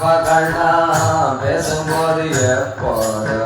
பகலாம் பேசும்போது எப்போது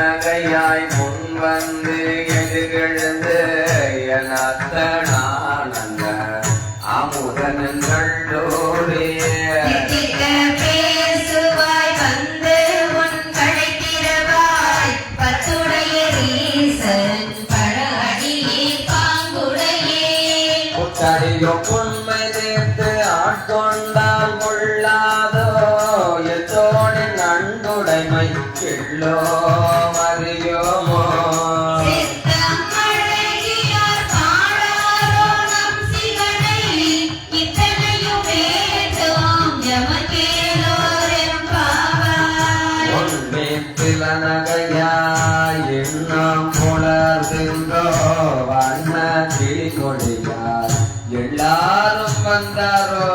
புன்னகையாய் முன் வந்து எதிர்கெழுந்து என அத்தனானந்த அமுதனங்களோடைய பேசுவாய் வந்து உன் கடைக்கிறவாய் பத்துடைய ரீசன் பழகடியே பாங்குடையே. புத்தடியோ பொன்மை தேர்த்து ஆட்கொண்டால் கொள்ளாதோ எத்தோடு நன்கொடைமை கிள்ளோ. கனகையாய் இன்னும் புலர்ந்தோ வண்ண கொடியார் எல்லாரும் வந்தாரோ.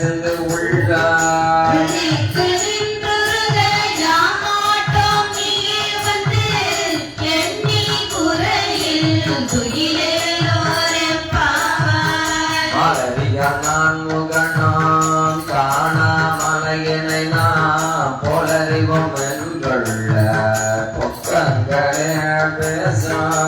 என்று உள்ளார் நான் முகனாம் காணாமலையனை நாம் போலறிவோம் என்றுள்ள பொக்கங்களே பேசாம்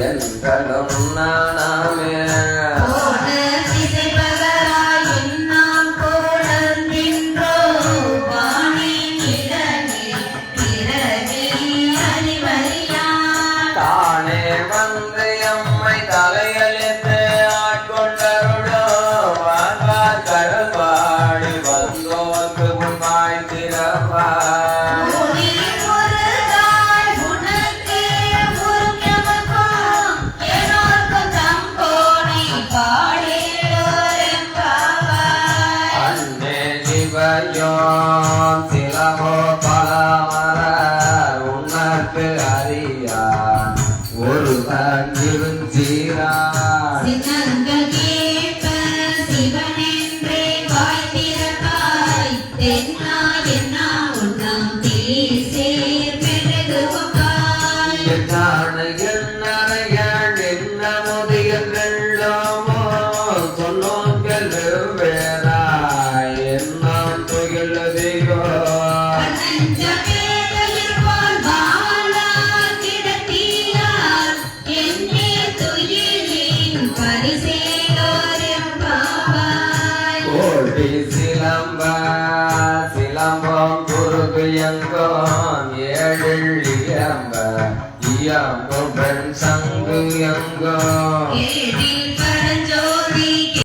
ఎంతలున్నా నామే சிவஞ்சீரான் சின்னங்க கேட்ப சிவனென்றே வாய்ந்திருப்பாய் தென்ன இயம்போம் குறுகு எங்கோம் ஏழில் இயம்ப இயம்பு பெண் சங்கு எங்கோ